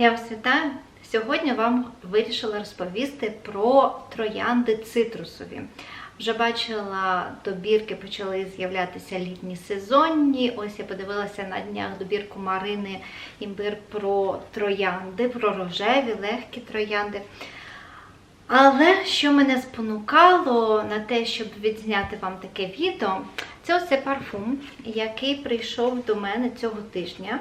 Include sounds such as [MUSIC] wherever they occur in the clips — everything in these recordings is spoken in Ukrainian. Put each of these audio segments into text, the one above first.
Я вас вітаю. Сьогодні вам вирішила розповісти про троянди цитрусові. Вже бачила, добірки почали з'являтися літні сезонні. Ось я подивилася на днях добірку Марини імбир про троянди, про рожеві, легкі троянди. Але що мене спонукало на те, щоб відзняти вам таке відео, це ось парфум, який прийшов до мене цього тижня.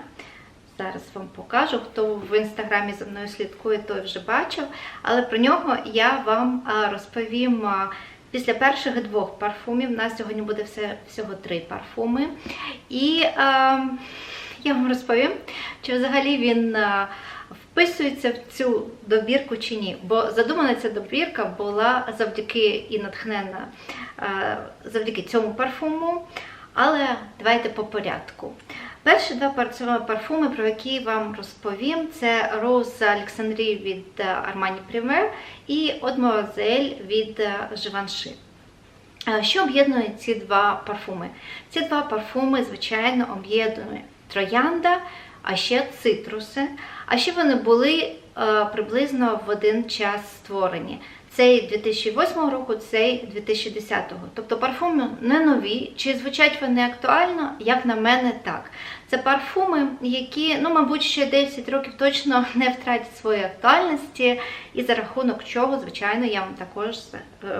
Зараз вам покажу. Хто в інстаграмі за мною слідкує, той вже бачив. Але про нього я вам розповім після перших двох парфумів. У нас сьогодні буде все, всього три парфуми. І а, я вам розповім, чи взагалі він вписується в цю добірку чи ні. Бо задумана ця добірка була завдяки і натхнена завдяки цьому парфуму. Але давайте по порядку. Перші два парфуми, про які вам розповім, це Rose Alexandrie від Armani Primer і Mademoiselle від Givenchy. Що об'єднує ці два парфуми? Ці два парфуми, звичайно, об'єднує троянда, а ще цитруси. А ще вони були приблизно в один час створені. Цей 2008 року, цей 2010. Тобто парфуми не нові. Чи звучать вони актуально? Як на мене, так. Це парфуми, які, ну, мабуть, ще 10 років точно не втратять своєї актуальності, і за рахунок чого, звичайно, я вам також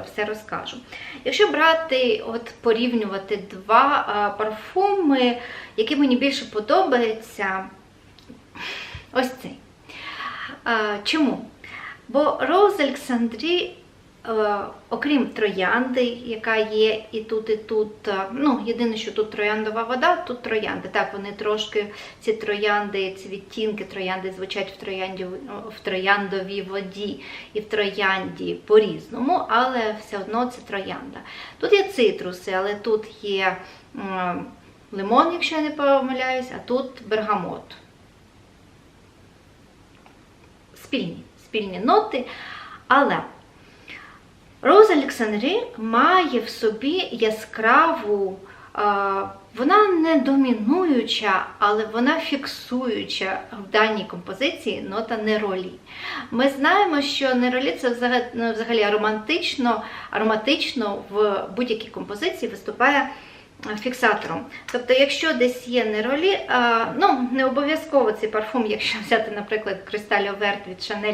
все розкажу. Якщо брати, от порівнювати два парфуми, які мені більше подобаються, ось цей. Чому? Бо Роуз Олександрі, окрім троянди, яка є і тут, і тут, ну, єдине, що тут трояндова вода, тут троянди. Так, вони трошки, ці троянди, ці відтінки троянди звучать в, троянді, в трояндовій воді і в троянді по-різному, але все одно це троянда. Тут є цитруси, але тут є лимон, якщо я не помиляюсь, а тут бергамот. Спільні спільні ноти. Але Роза Олександрі має в собі яскраву, вона не домінуюча, але вона фіксуюча в даній композиції нота неролі. Ми знаємо, що неролі це взагалі ароматично, ароматично в будь-якій композиції виступає фіксатором. Тобто, якщо десь є неролі, ну не обов'язково цей парфум, якщо взяти, наприклад, Кристаль Оверт від Шанель,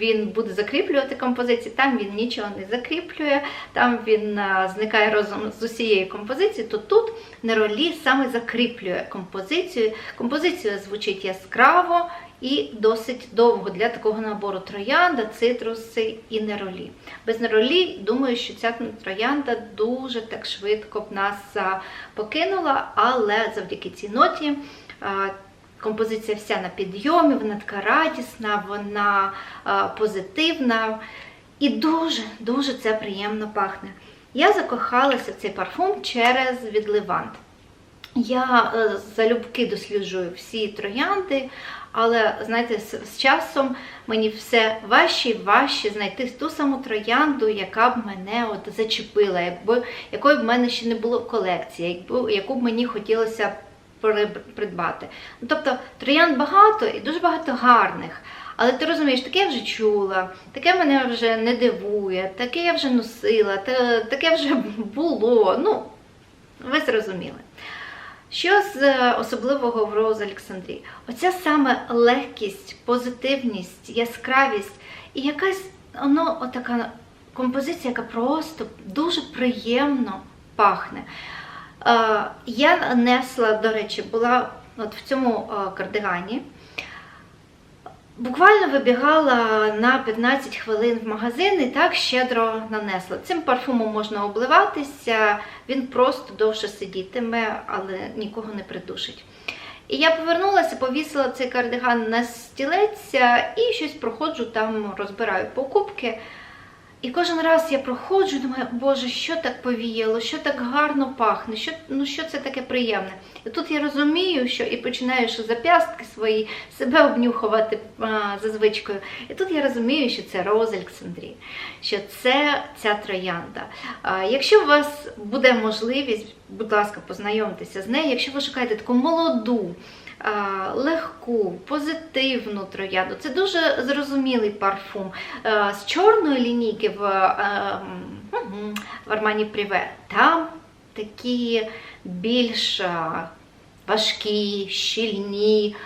він буде закріплювати композиції, там він нічого не закріплює, там він зникає разом з усією композицією, то тут неролі саме закріплює композицію. Композиція звучить яскраво. І досить довго для такого набору троянда, цитруси і неролі. Без неролі, думаю, що ця троянда дуже так швидко б нас покинула, але завдяки цій ноті композиція вся на підйомі, вона така радісна, вона позитивна і дуже-дуже це приємно пахне. Я закохалася в цей парфум через відливант. Я залюбки досліджую всі троянди, але, знаєте, з, з часом мені все важче і важче знайти ту саму троянду, яка б мене от зачепила, якби, якої б в мене ще не було колекції, якби, яку б мені хотілося придбати. Ну, Тобто троянд багато і дуже багато гарних. Але ти розумієш, таке я вже чула, таке мене вже не дивує, таке я вже носила, таке вже було. Ну, ви зрозуміли. Що з особливого в Роуз Олександрії? Оця саме легкість, позитивність, яскравість і якась ну, отака композиція, яка просто дуже приємно пахне. Е, я несла, до речі, була от в цьому кардигані. Буквально вибігала на 15 хвилин в магазин і так щедро нанесла. Цим парфумом можна обливатися, він просто довше сидітиме, але нікого не придушить. І я повернулася, повісила цей кардиган на стілець і щось проходжу, там розбираю покупки. І кожен раз я проходжу думаю, боже, що так повіяло, що так гарно пахне, що ну, що це таке приємне. І тут я розумію, що і починаю що зап'ястки свої себе обнюхувати за звичкою. І тут я розумію, що це Роз Олександрі, що це ця троянда. А, якщо у вас буде можливість, будь ласка, познайомтеся з нею, якщо ви шукаєте таку молоду, легку, позитивну троянду. Це дуже зрозумілий парфум. З чорної лінійки в, в Armani Privé там такі більш важкі, щільні,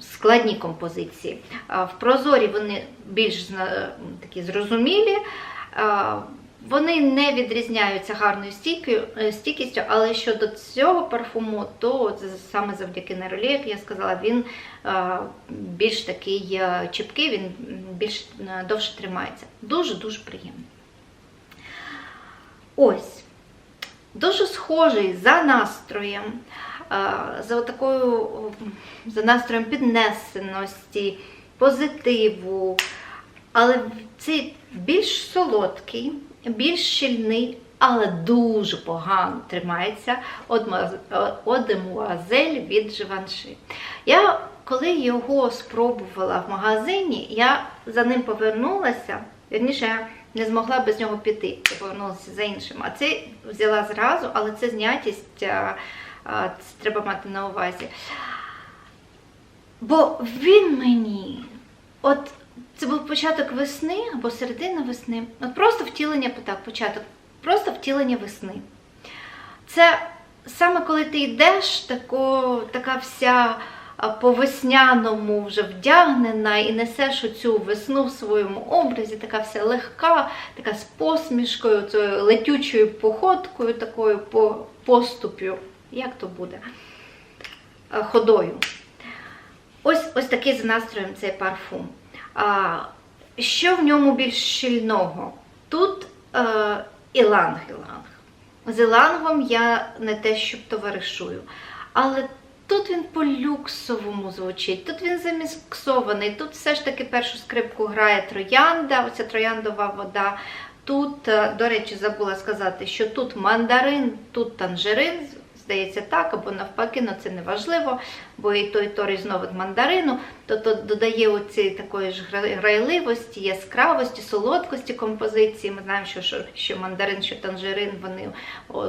складні композиції. В прозорі вони більш такі зрозумілі. Вони не відрізняються гарною е, стійкістю, але щодо цього парфуму, то саме завдяки неролі, як я сказала, він е, більш такий е, чіпкий, він більш довше тримається. Дуже-дуже приємний. Ось. Дуже схожий за настроєм, за такою, за настроєм піднесеності, позитиву. Але цей більш солодкий, більш щільний, але дуже погано тримається одемуазель від Живанши. Я коли його спробувала в магазині, я за ним повернулася. Вірніше, я не змогла без нього піти. Я повернулася за іншим. А це взяла зразу, але це знятість це треба мати на увазі. Бо він мені, от це був початок весни або середина весни. От просто втілення, так, початок, просто втілення весни. Це саме коли ти йдеш, тако, така вся по-весняному вже вдягнена і несеш оцю весну в своєму образі, така вся легка, така з посмішкою, цією летючою походкою, такою по поступ'ю. Як то буде? Ходою. Ось ось такий за настроєм цей парфум. Що в ньому більш щільного? Тут е, іланг-іланг. З ілангом я не те, щоб товаришую. Але тут він по-люксовому звучить, тут він заміксований, тут все ж таки першу скрипку грає троянда, оця трояндова вода. Тут, е, до речі, забула сказати, що тут мандарин, тут танжерин, здається так, або навпаки, але це не важливо, бо і той, і той різновид мандарину, то, то додає оці такої ж грайливості, яскравості, солодкості композиції. Ми знаємо, що, що, мандарин, що танжерин, вони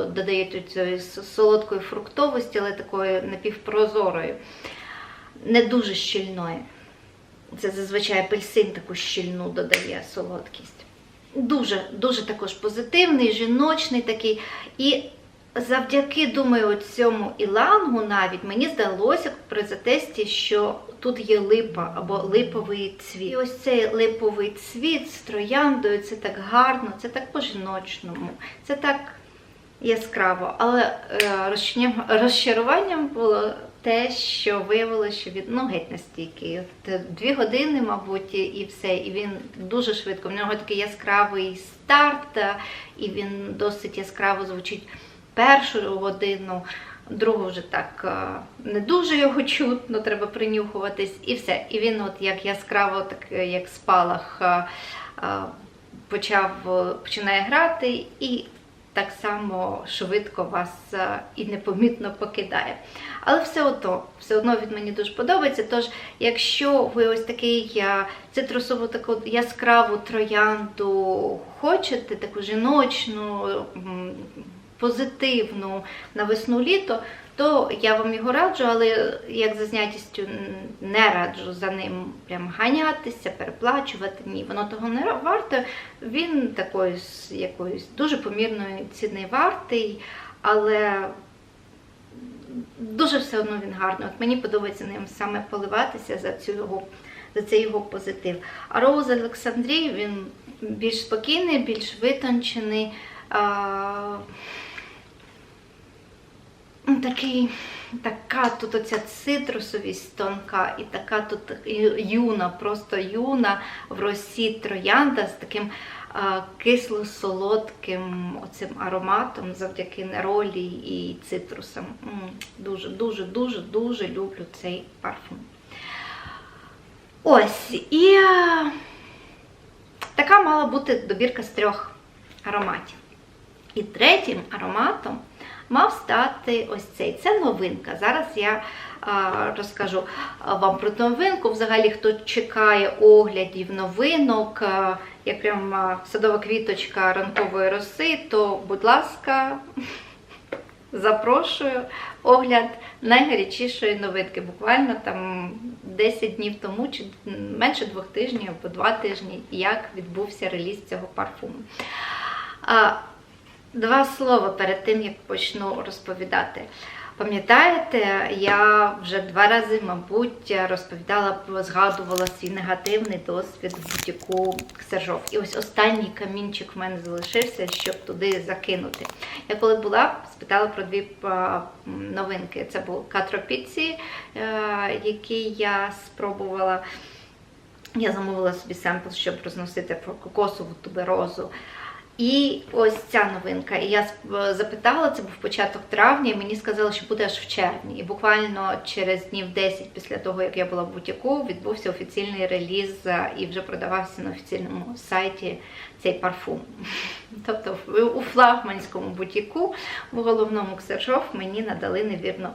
додають цієї солодкої фруктовості, але такої напівпрозорої, не дуже щільної. Це зазвичай апельсин таку щільну додає солодкість. Дуже, дуже також позитивний, жіночний такий. І завдяки, думаю, цьому ілангу навіть мені здалося при затесті, що тут є липа або липовий цвіт. І ось цей липовий цвіт з трояндою, це так гарно, це так по-жіночному, це так яскраво. Але е, розчаруванням- було те, що виявилося, що він ну, геть настільки. Е, Дві години, мабуть, і- і все. І він дуже швидко. В нього такий яскравий старт, е, і він досить яскраво звучить першу годину. Другу вже так е, не дуже його чутно, треба принюхуватись, і все. І він, от як яскраво, так е, як спалах, е, почав починає грати, і так само швидко вас і непомітно покидає. Але все одно, все одно він мені дуже подобається. Тож, якщо ви ось такий цитрусову таку яскраву троянду хочете, таку жіночну, позитивну на весну-літо, то я вам його раджу, але як за знятістю не раджу за ним прям ганятися, переплачувати. Ні, воно того не варте. Він такої якоїсь дуже помірної ціни вартий, але дуже все одно він гарний. От мені подобається ним саме поливатися за цю. За цей його позитив. А Роуз Олександрій він більш спокійний, більш витончений. А, такий, така тут оця цитрусовість тонка і така тут юна, просто юна в росі троянда з таким кисло-солодким оцим ароматом завдяки неролі і цитрусам. Дуже, дуже, дуже, дуже люблю цей парфум. Ось, і така мала бути добірка з трьох ароматів. І третім ароматом мав стати ось цей. Це новинка. Зараз я розкажу вам про новинку. Взагалі, хто чекає оглядів новинок, як прям садова квіточка ранкової роси, то, будь ласка, [LAUGHS] запрошую огляд найгарячішої новинки. Буквально там 10 днів тому, чи менше двох тижнів або два тижні, як відбувся реліз цього парфуму. Два слова перед тим, як почну розповідати. Пам'ятаєте, я вже два рази, мабуть, розповідала, згадувала свій негативний досвід в бутіку Ксержов. І ось останній камінчик в мене залишився, щоб туди закинути. Я коли була, спитала про дві новинки. Це був Катропіці, який я спробувала. Я замовила собі семпл, щоб розносити про кокосову туберозу. І ось ця новинка. І я запитала, це був початок травня, і мені сказали, що буде аж в червні. І буквально через днів 10 після того, як я була в бутіку, відбувся офіційний реліз і вже продавався на офіційному сайті цей парфум. [LAUGHS] Тобто у флагманському бутіку в головному Ксержов мені надали невірну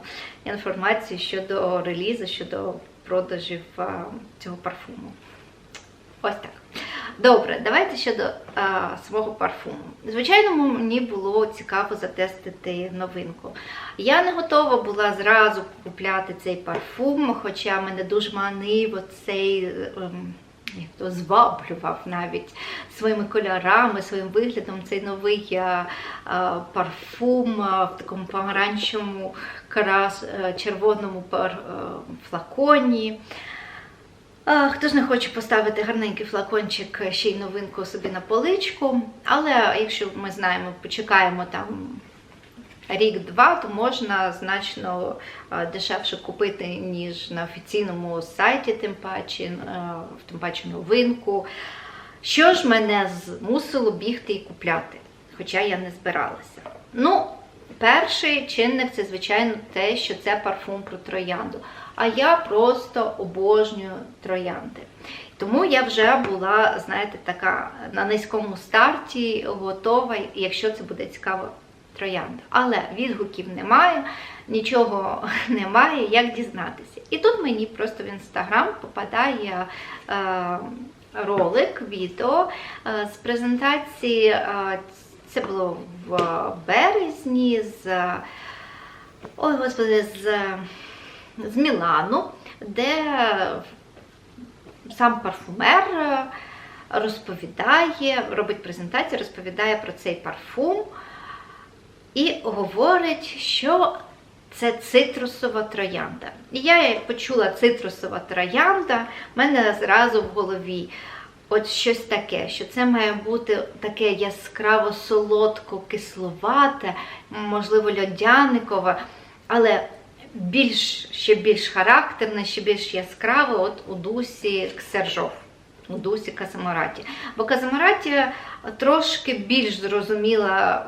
інформацію щодо релізу, щодо продажів цього парфуму. Ось так. Добре, давайте щодо а, свого парфуму. Звичайно, мені було цікаво затестити новинку. Я не готова була зразу купляти цей парфум, хоча мене дуже манив цей. Ем, як зваблював навіть своїми кольорами, своїм виглядом цей новий а, а, парфум а, в такому помаранчевому а, червоному пар, а, флаконі. Хто ж не хоче поставити гарненький флакончик ще й новинку собі на поличку, але якщо ми знаємо, почекаємо там рік-два, то можна значно дешевше купити, ніж на офіційному сайті, тим паче, тим паче новинку. Що ж мене змусило бігти і купляти, хоча я не збиралася. Ну, перший чинник це, звичайно, те, що це парфум про троянду а я просто обожнюю троянди. Тому я вже була, знаєте, така на низькому старті, готова, якщо це буде цікаво, троянда. Але відгуків немає, нічого [LAUGHS] немає, як дізнатися. І тут мені просто в інстаграм попадає. Е, Ролик, відео е, з презентації, е, це було в березні, з ой, господи, з з Мілану, де сам парфумер розповідає, робить презентацію, розповідає про цей парфум і говорить, що це цитрусова троянда. І я, почула цитрусова троянда, в мене зразу в голові от щось таке, що це має бути таке яскраво солодко кисловате, можливо, льодяникове, але більш, ще більш характерне, ще більш яскраве от у дусі Ксержов, у дусі Казамараті. Бо Казамараті трошки більш зрозуміла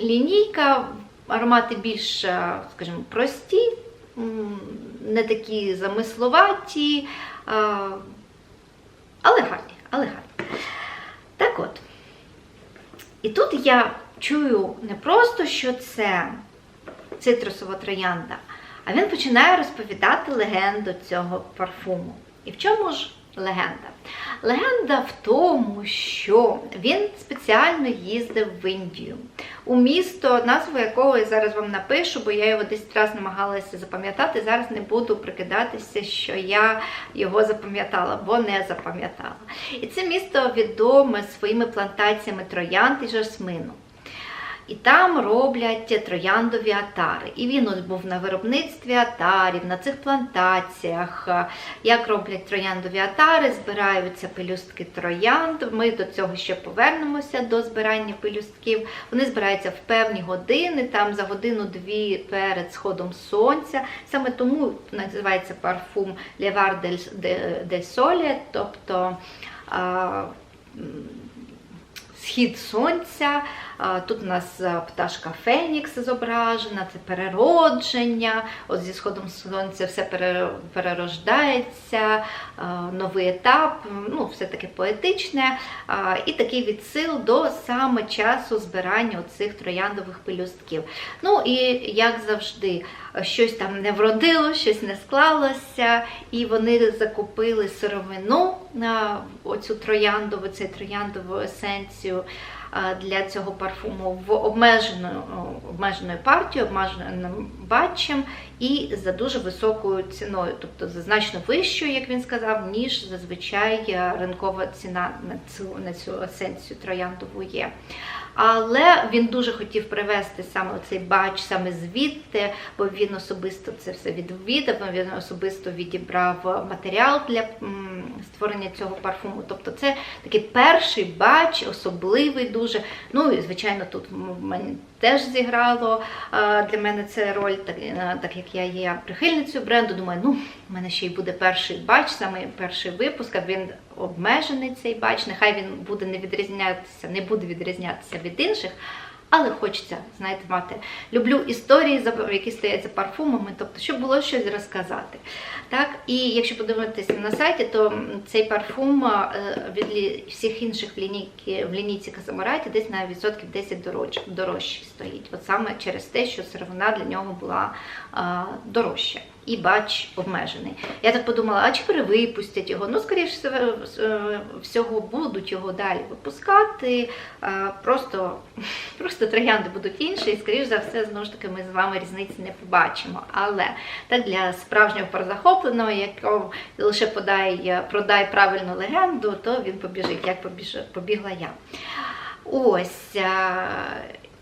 лінійка, аромати більш, скажімо, прості, не такі замисловаті, але гарні, але гарні. Так от. І тут я чую не просто, що це цитрусова троянда. А він починає розповідати легенду цього парфуму. І в чому ж легенда? Легенда в тому, що він спеціально їздив в Індію. У місто, назву якого я зараз вам напишу, бо я його десь раз намагалася запам'ятати. Зараз не буду прикидатися, що я його запам'ятала, бо не запам'ятала. І це місто відоме своїми плантаціями троянд і жасмину. І там роблять трояндові атари. І він був на виробництві атарів, на цих плантаціях. Як роблять трояндові атари, збираються пелюстки троянд. Ми до цього ще повернемося до збирання пелюстків. Вони збираються в певні години, там за годину-дві перед сходом сонця. Саме тому називається парфум Левар дель Соле, тобто схід сонця. Тут у нас пташка Фенікс зображена, це переродження. От зі сходом сонця все перерождається, новий етап, ну, все таке поетичне. І такий відсил до саме часу збирання цих трояндових пелюстків. Ну і як завжди, щось там не вродило, щось не склалося, і вони закупили сировину а, оцю трояндову, цей трояндову есенцію для цього парфуму в обмеженою обмеженою партією, обмеженим батчем і за дуже високою ціною, тобто за значно вищою, як він сказав, ніж зазвичай е, ринкова ціна на цю, на цю есенцію трояндову є. Але він дуже хотів привезти саме цей бач саме звідти, бо він особисто це все відвідав, він особисто відібрав матеріал для створення цього парфуму. Тобто це такий перший бач, особливий дуже. Ну і звичайно, тут в мене теж зіграло е, для мене це роль, е, так як я є прихильницею бренду. Думаю, ну в мене ще й буде перший бач, саме перший випуск. а Він обмежений цей бач. Нехай він буде не відрізнятися, не буде відрізнятися від інших. Але хочеться, знаєте, мати. Люблю історії, які стоять за парфумами, тобто, щоб було щось розказати. Так? І якщо подивитися на сайті, то цей парфум е, від всіх інших в лінійці, в лінійці Казамораті десь на відсотків 10 дорожче, дорожче стоїть. От саме через те, що сировина для нього була а, дорожча. І бач обмежений. Я так подумала, а чи перевипустять його? Ну, скоріше всього, е, будуть його далі випускати. Просто, [LAUGHS] просто троянди будуть інші, і скоріш за все, знову ж таки, ми з вами різниці не побачимо. Але так для справжнього перезахопленого, якого лише подай, продай правильну легенду, то він побіжить, як побіж, побігла я. Ось.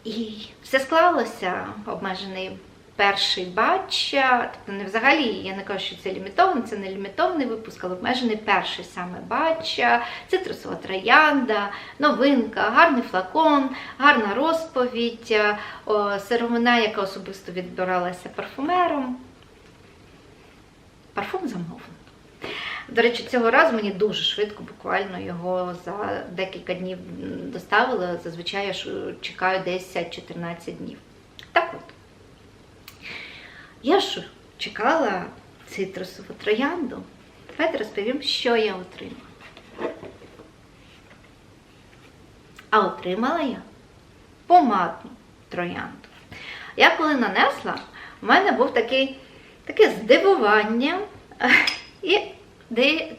І все склалося, обмежений перший батч, тобто не взагалі, я не кажу, що це лімітований, це не лімітований випуск, але обмежений перший саме батч, цитрусова троянда, новинка, гарний флакон, гарна розповідь, сировина, яка особисто відбиралася парфумером. Парфум замовлений. До речі, цього разу мені дуже швидко, буквально його за декілька днів доставили. Зазвичай я чекаю 10-14 днів. Так от. Я ж чекала цитрусову троянду. Давайте розповім, що я отримала. А отримала я помадну троянду. Я коли нанесла, в мене був такий, таке здивування [LAUGHS] і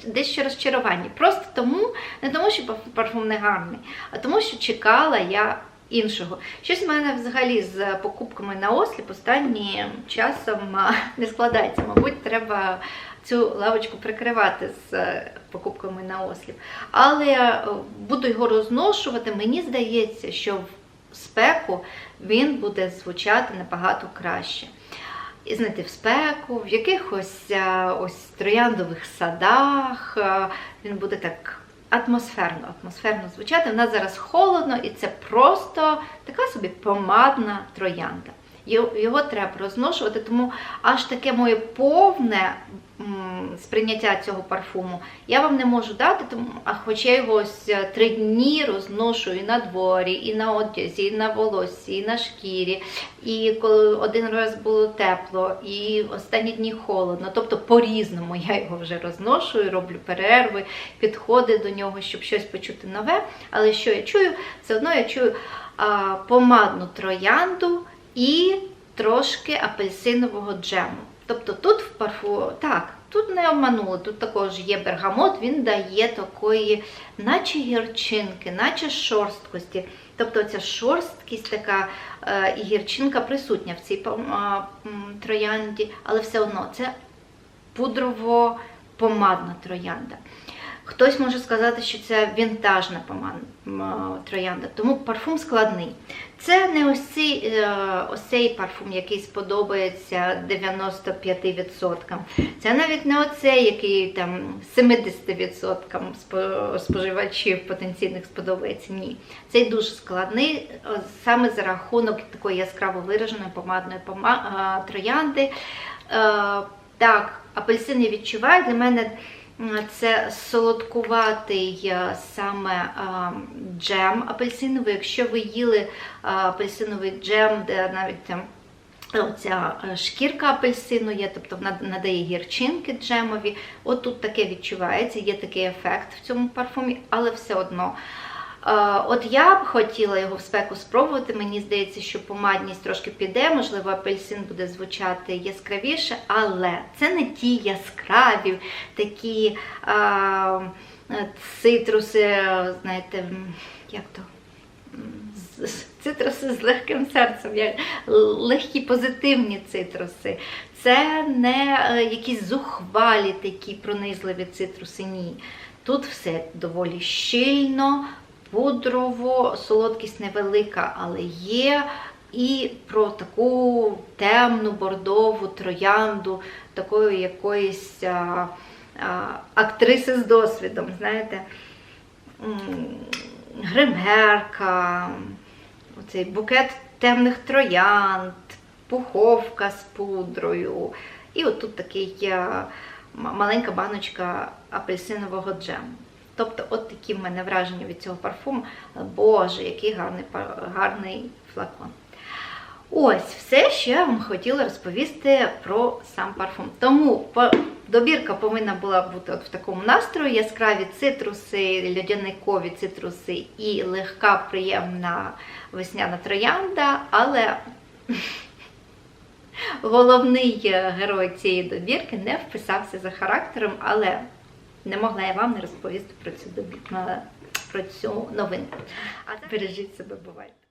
дещо розчарування. Просто тому, не тому, що парфум не гарний, а тому, що чекала я іншого. Щось в мене взагалі з покупками на осліп останнім часом не складається. Мабуть, треба цю лавочку прикривати з е, покупками на осліп. Але е, буду його розношувати. Мені здається, що в спеку він буде звучати набагато краще. І знаєте, в спеку, в якихось е, ось трояндових садах. Він буде так атмосферно, атмосферно звучати. У нас зараз холодно, і це просто така собі помадна троянда. Його треба розношувати, тому аж таке моє повне сприйняття цього парфуму я вам не можу дати, тому, а хоч я його ось е, три дні розношу і на дворі, і на одязі, і на волоссі, і на шкірі. І коли один раз було тепло, і останні дні холодно. Тобто по-різному я його вже розношую, роблю перерви, підходи до нього, щоб щось почути нове. Але що я чую? Все одно я чую а, помадну троянду і трошки апельсинового джему. Тобто тут в парфу, так, тут не обманули, тут також є бергамот, він дає такої, наче гірчинки, наче шорсткості. Тобто ця шорсткість така е, і гірчинка присутня в цій троянді, але все одно це пудрово-помадна троянда. Хтось може сказати, що це вінтажна помад- троянда, тому парфум складний. Це не ось цей, ось цей парфум, який сподобається 95%. Це навіть не оцей, який там 70% спо- споживачів потенційних сподобається. Ні. Цей дуже складний е, саме за рахунок такої яскраво вираженої помадної е, троянди. Е, Так, апельсин я відчуваю. Для мене це солодкуватий е, саме е, джем апельсиновий. Якщо ви їли е, апельсиновий джем, де навіть Оця е, шкірка апельсину є, тобто вона надає гірчинки джемові. От тут таке відчувається, є такий ефект в цьому парфумі, але все одно. Е, От я б хотіла його в спеку спробувати. Мені здається, що помадність трошки піде, можливо, апельсин буде звучати яскравіше, але це не ті яскраві, такі. е, цитруси, знаєте, як то? Цитруси з легким серцем, легкі позитивні цитруси. Це не е, якісь зухвалі такі пронизливі цитруси. Ні. Тут все доволі щільно, пудрово, солодкість невелика, але є. І про таку темну бордову троянду, такої якоїсь а, а, актриси з досвідом, знаєте, гримерка, оцей букет темних троянд, пуховка з пудрою. І от тут такий маленька баночка апельсинового джему. Тобто, от такі в мене враження від цього парфуму. Боже, який гарний, гарний флакон. Ось все, що я вам хотіла розповісти про сам парфум. Тому добірка повинна була бути от в такому настрої: яскраві цитруси, льодяникові цитруси і легка, приємна весняна троянда, але [LAUGHS] головний е, герой цієї добірки не вписався за характером, але не могла я вам не розповісти про цю про цю новинку. А так бережіть себе, бувайте.